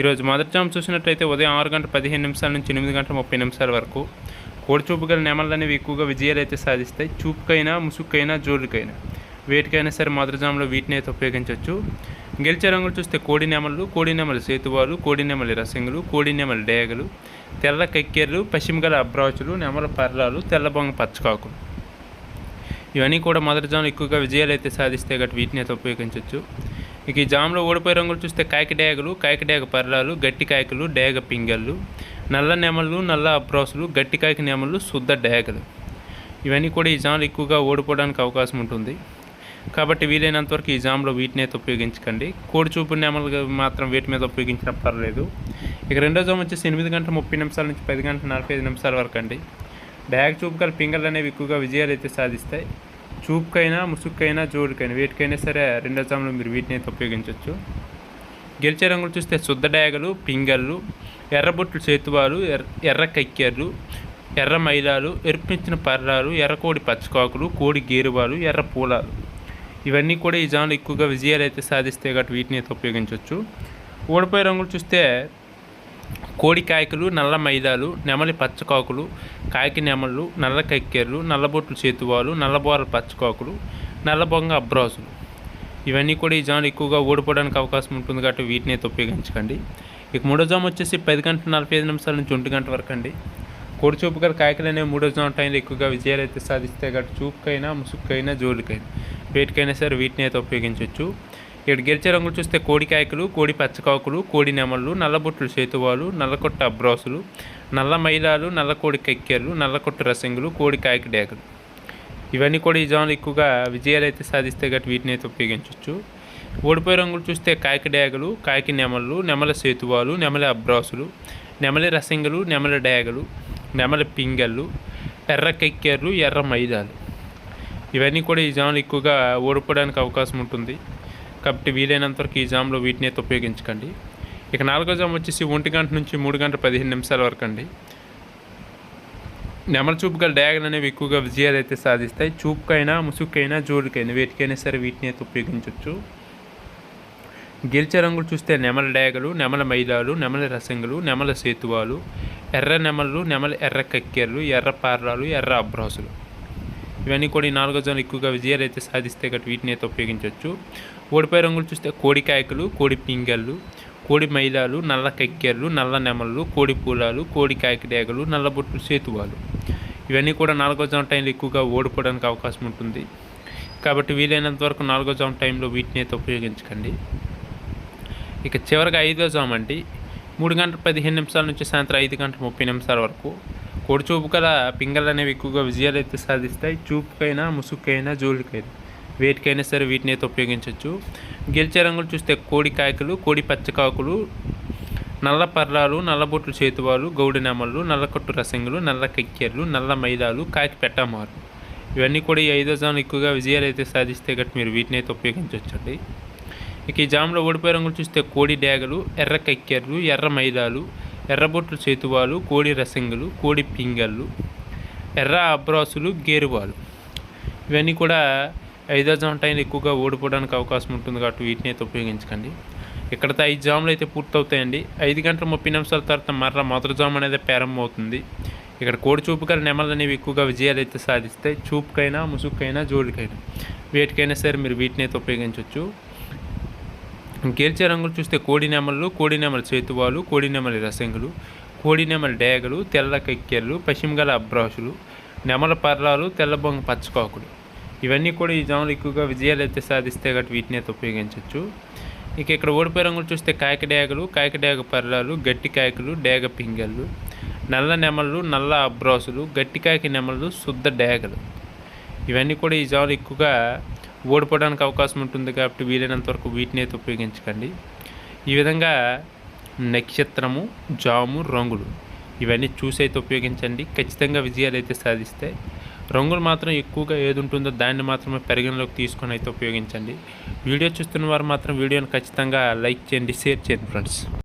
ఈరోజు మొదటి జాము చూసినట్లయితే ఉదయం ఆరు గంటల పదిహేను నిమిషాల నుంచి ఎనిమిది గంటల ముప్పై నిమిషాల వరకు కోడి చూపు గల నెమలు అనేవి ఎక్కువగా విజయాలు అయితే సాధిస్తాయి. చూపుకైనా ముసుక్కైనా జోరుకైనా. వేటికైనా సరే మొదటి జాములో వీటిని అయితే ఉపయోగించవచ్చు. గెలిచే రంగులు చూస్తే కోడి నెమలు కోడి నెమలి సేతువాలు కోడి నెమలి రసింగులు కోడి నెమలి డేగలు తెల్ల కక్కెర్లు పశ్చిమ గల అబ్రాచులు నెమల పర్లాలు తెల్ల బొంగ పచ్చకాకులు ఇవన్నీ కూడా మొదటి జాములు ఎక్కువగా విజయాలు అయితే సాధిస్తే గట్టి వీటిని అయితే ఉపయోగించవచ్చు. ఇక ఈ జామ్లో ఓడిపోయే రంగులు చూస్తే కాయక డేగలు కాయక డేగ పర్రాలు గట్టి కాయకలు డేగ పింగళ్ళు నల్ల నెమళ్ళు నల్ల అబ్రాసులు గట్టి కాయక నెమళ్ళు శుద్ధ డేగలు. ఇవన్నీ కూడా ఈ జామ్లు ఎక్కువగా ఓడిపోవడానికి అవకాశం ఉంటుంది. కాబట్టి వీలైనంత వరకు ఈ జామ్లో వీటిని అయితే ఉపయోగించకండి. కోడి చూపు నెమలు మాత్రం వీటి మీద ఉపయోగించినా పర్లేదు. ఇక రెండో జామ్ వచ్చేసి ఎనిమిది గంటల ముప్పై నిమిషాల నుంచి పది గంటల నలభై ఐదు నిమిషాల వరకు అండి. డ్యాగ్ చూపు గల పింగళ్ళు అనేవి ఎక్కువగా విజయాలు అయితే సాధిస్తాయి. చూపుకైనా ముసుగుకైనా జోడుకైనా వేటికైనా సరే రెండో ఎగ్జామ్లో మీరు వీటిని అయితే ఉపయోగించవచ్చు గెలిచే రంగులు చూస్తే శుద్ధ డేగలు పింగళ్ళు ఎర్రబొట్లు చేతువాలు ఎర్ర ఎర్ర కక్కెర్లు ఎర్ర మైలాలు ఎరుపించిన పర్రాలు ఎర్రకోడి పచ్చకాకులు కోడి గేరువాలు ఎర్ర పూలాలు. ఇవన్నీ కూడా ఈ జాములు ఎక్కువగా విజయాలు అయితే సాధిస్తే కాబట్టి వీటిని అయితే ఉపయోగించవచ్చు ఓడిపోయే రంగులు చూస్తే కోడి కాయకులు నల్ల మైదాలు నెమలి పచ్చకాకులు కాయకి నెమళ్ళు నల్ల కక్కెర్లు నల్లబొట్లు చేతువాలు నల్లబోరల పచ్చకాకులు నల్లబొంగ అబ్రాసులు. ఇవన్నీ కూడా ఈ జాములు ఎక్కువగా ఓడిపోవడానికి అవకాశం ఉంటుంది కాబట్టి వీటిని అయితే ఉపయోగించకండి. ఇక మూడో జాము వచ్చేసి పది గంటల నలభై ఐదు నిమిషాల నుంచి ఒంటి గంట వరకు అండి. కోడి చూపు గల కాయకులు అనేవి మూడో జాము టైంలో ఎక్కువగా విజయాలు అయితే సాధిస్తే కాబట్టి చూపుకైనా ముసుక్కైనా జోలికైనా వేటికైనా సరే వీటిని అయితే ఉపయోగించవచ్చు. ఇక్కడ గెలిచే రంగులు చూస్తే కోడి కాయకులు కోడి పచ్చకాకులు కోడి నెమళ్ళు నల్లబొట్లు చేతువాలు నల్లకొట్ట అబ్రాసులు నల్ల మైలాలు నల్లకోడి కెక్కెర్లు నల్లకొట్టు రసింగులు కోడి కాయకు డేకలు. ఇవన్నీ కూడా ఈ జాములు ఎక్కువగా విజయాలు అయితే సాధిస్తే గట్టి వీటిని అయితే ఉపయోగించవచ్చు ఓడిపోయే రంగులు చూస్తే కాయకి డేగలు కాయకి నెమళ్ళు నెమల సేతువాలు నెమలి అబ్రాసులు నెమలి రసింగులు నెమల డేగలు నెమల పింగళ్ళు ఎర్ర కెక్కెర్లు ఎర్ర మైదాలు ఇవన్నీ కూడా ఈ జాములు ఎక్కువగా ఓడిపోవడానికి అవకాశం ఉంటుంది. కాబట్టి వీలైనంత వరకు ఈ జామ్లో వీటిని అయితే ఉపయోగించకండి. ఇక నాలుగో జామ్ వచ్చేసి ఒంటి గంట నుంచి మూడు గంటల పదిహేను నిమిషాల వరకు అండి. నెమల చూపు గల డయాగన్ అనేవి ఎక్కువగా విజయాలు అయితే సాధిస్తాయి. చూపుకైనా ముసుగుకైనా జోడుకైనా వేటికైనా సరే వీటిని అయితే ఉపయోగించవచ్చు గెలిచే రంగులు చూస్తే నెమల డయాగలు నెమల మైదాలు నెమల రసంగులు నెమల సేతువాలు ఎర్ర నెమలు నెమల ఎర్ర కక్కెర్లు ఎర్ర పార్రాలు ఎర్ర అబ్రాసులు. ఇవన్నీ కూడా ఈ నాలుగో జోన్ ఎక్కువగా విజయాలు అయితే సాధిస్తే గట్టి వీటిని అయితే ఉపయోగించవచ్చు. ఓడిపై రంగులు చూస్తే కోడి కాయకులు కోడి పింగళ్ళు కోడి మైలాలు నల్ల కక్కెర్లు నల్ల నెమళ్ళు కోడి పూలాలు కోడి కాయకడేగలు నల్ల బొట్లు సేతువాలు. ఇవన్నీ కూడా నాలుగో జామ్ టైంలో ఎక్కువగా ఓడిపోవడానికి అవకాశం ఉంటుంది. కాబట్టి వీలైనంత వరకు నాలుగో జామ్ టైంలో వీటిని అయితే ఉపయోగించకండి. ఇక చివరిగా ఐదో జామ్ అండి. మూడు గంటల పదిహేను నిమిషాల నుంచి సాయంత్రం ఐదు గంటల ముప్పై నిమిషాల వరకు కోడి చూపు గల పింగళ్ళు అనేవి ఎక్కువగా విజయాలు అయితే సాధిస్తాయి. చూపుకైనా ముసుగుకైనా జోలికైనా వేటికైనా సరే వీటిని అయితే ఉపయోగించవచ్చు గెలిచే రంగులు చూస్తే కోడి కాయకులు కోడి పచ్చకాకులు నల్ల పర్రాలు నల్లబొట్లు చేతువాలు గౌడి నెమళ్ళు నల్లకొట్టు రసంగులు నల్ల కెక్కెర్లు నల్ల మైదాలు కాకి పెట్టమారు. ఇవన్నీ కూడా ఈ ఐదో జాములు ఎక్కువగా విజయాలు అయితే సాధిస్తే గట్టి మీరు వీటిని అయితే ఉపయోగించవచ్చండి ఇక ఈ జాములో ఓడిపోయే రంగులు చూస్తే కోడి డేగలు ఎర్ర కక్కెర్లు ఎర్ర మైదాలు ఎర్రబొట్లు చేతువాలు కోడి రసంగులు కోడి పింగళ్ళు ఎర్ర అబ్రాసులు గేరువాలు. ఇవన్నీ కూడా ఐదో జామ్ టైం ఎక్కువగా ఓడిపోవడానికి అవకాశం ఉంటుంది కాబట్టి వీటిని అయితే ఉపయోగించకండి. ఇక్కడతో ఐదు జాములు అయితే పూర్తవుతాయండి. ఐదు గంటల ముప్పై నిమిషాల తర్వాత మరలా మొదటి జామ్ అనేది ప్రారంభమవుతుంది. ఇక్కడ కోడి చూపు గల నెమలు అనేవి ఎక్కువగా విజయాలు అయితే సాధిస్తాయి. చూపుకైనా ముసుగుకైనా జోడికైనా వేటికైనా సరే మీరు వీటిని అయితే ఉపయోగించవచ్చు. గెలిచే రంగులు చూస్తే కోడి నెమలు కోడి నెమల చేతువాలు కోడి నెమలి రసంగులు కోడి నెమలి డేగలు తెల్ల కక్కెర్లు పశ్చిమగల అబ్రాసులు నెమల పర్రాలు తెల్లబొంగ పచ్చకాకులు. ఇవన్నీ కూడా ఈ జాములు ఎక్కువగా విజయాలు అయితే సాధిస్తే గట్టి వీటిని అయితే ఉపయోగించవచ్చు ఇక ఇక్కడ ఓడిపోయే రంగులు చూస్తే కాయక డేగలు కాయక డేగ పర్రాలు గట్టి కాయకులు డేగ పింగళ్ళు నల్ల నెమళ్ళు నల్ల అబ్రాసులు గట్టి కాయకి నెమళ్ళు శుద్ధ డేగలు. ఇవన్నీ కూడా ఈ జాములు ఎక్కువగా ఓడిపోవడానికి అవకాశం ఉంటుంది కాబట్టి వీలైనంత వరకు వీటిని అయితే ఉపయోగించకండి. ఈ విధంగా నక్షత్రము జాము రంగులు ఇవన్నీ చూసి అయితే ఉపయోగించండి. ఖచ్చితంగా విజయాలు అయితే సాధిస్తాయి రంగులు మాత్రం ఎక్కువగా ఏది ఉంటుందో దాన్ని మాత్రమే పరిగణలోకి తీసుకొని అయితే ఉపయోగించండి. వీడియో చూస్తున్న వారు మాత్రం వీడియోని ఖచ్చితంగా లైక్ చేయండి షేర్ చేయండి ఫ్రెండ్స్.